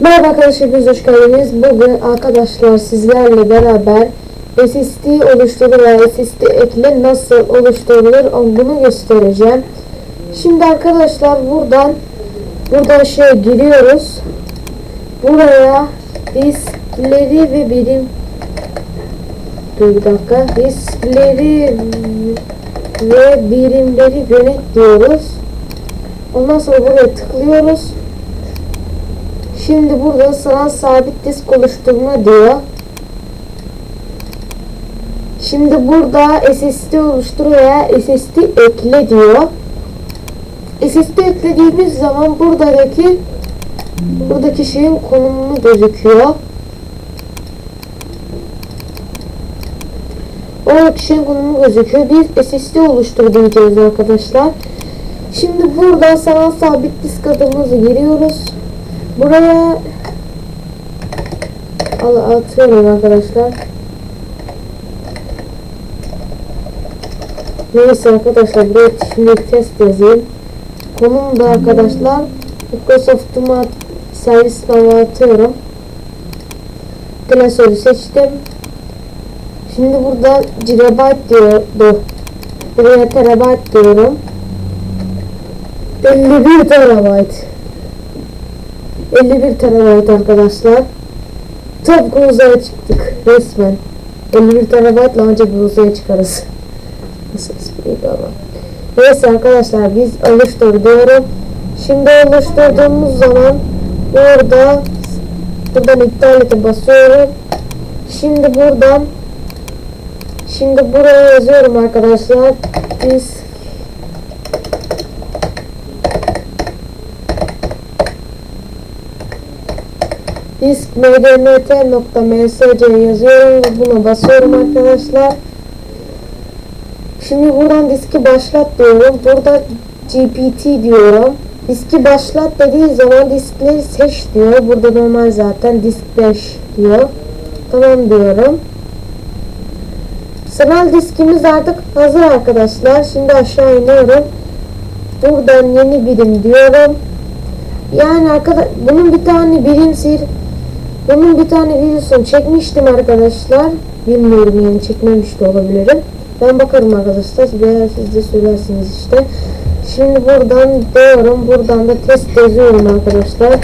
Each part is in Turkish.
Merhaba arkadaşlar, hepiniz hoş geldiniz. Bugün arkadaşlar sizlerle beraber SSD oluşturma ve SSD ekle nasıl oluşturulur onu göstereceğim. Şimdi arkadaşlar buradan buradan şey giriyoruz. Buraya diskleri ve birim Dur bir dakika. Diskleri ve birimleri yönet diyoruz. Ondan sonra buraya tıklıyoruz. Şimdi burada sana sabit disk oluşturma diyor. Şimdi burada SSD oluştur veya SSD ekle diyor. SSD eklediğimiz zaman buradaki buradaki şeyin konumu gözüküyor. Oradaki şeyin konumu gözüküyor. Bir SSD oluştur diyeceğiz arkadaşlar. Şimdi burada sanal sabit disk adımızı giriyoruz. Buraya al atıyorum arkadaşlar. Neyse arkadaşlar buraya şimdi test yazayım. Konum da arkadaşlar Microsoft Mat servis sınavı atıyorum. Klasörü seçtim. Şimdi burada gigabyte diyor. Buraya terabyte diyorum. 51 terabyte. 51 terabayt arkadaşlar. Tıpkı uzaya çıktık resmen. 51 terabaytla ancak bir uzaya çıkarız. Nasıl espriydi ama. Neyse arkadaşlar biz oluştur. Şimdi oluşturduğumuz zaman burada buradan iptal ete basıyorum. Şimdi buradan şimdi buraya yazıyorum arkadaşlar. Biz disk mdmt.msc yazıyorum ve buna basıyorum arkadaşlar. Şimdi buradan diski başlat diyorum. Burada GPT diyorum. Diski başlat dediği zaman diskleri seç diyor. Burada normal zaten disk 5 diyor. Tamam diyorum. Sanal diskimiz artık hazır arkadaşlar. Şimdi aşağı iniyorum. Buradan yeni birim diyorum. Yani arkadaş bunun bir tane birim sir bunun bir tane videosunu çekmiştim arkadaşlar. Bilmiyorum yani çekmemiş de olabilirim. Ben bakarım arkadaşlar. Veya siz de söylersiniz işte. Şimdi buradan diyorum. Buradan da test yazıyorum arkadaşlar.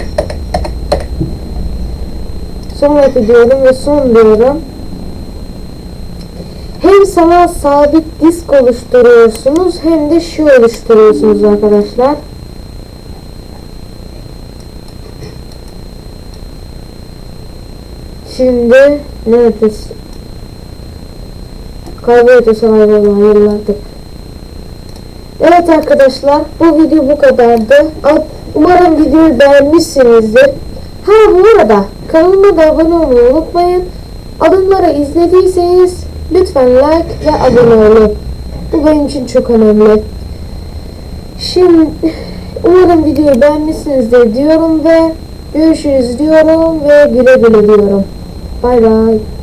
Sonraki diyorum ve son diyorum. Hem sana sabit disk oluşturuyorsunuz hem de şu oluşturuyorsunuz arkadaşlar. Şimdi neredesin? Kaybediyor sahibi yıllardır. Evet arkadaşlar bu video bu kadardı. Umarım videoyu beğenmişsinizdir. Ha bu arada kanalıma da abone olmayı unutmayın. Adımları izlediyseniz lütfen like ve abone olun. Bu benim için çok önemli. Şimdi umarım videoyu beğenmişsinizdir diyorum ve görüşürüz diyorum ve güle güle diyorum. 拜拜。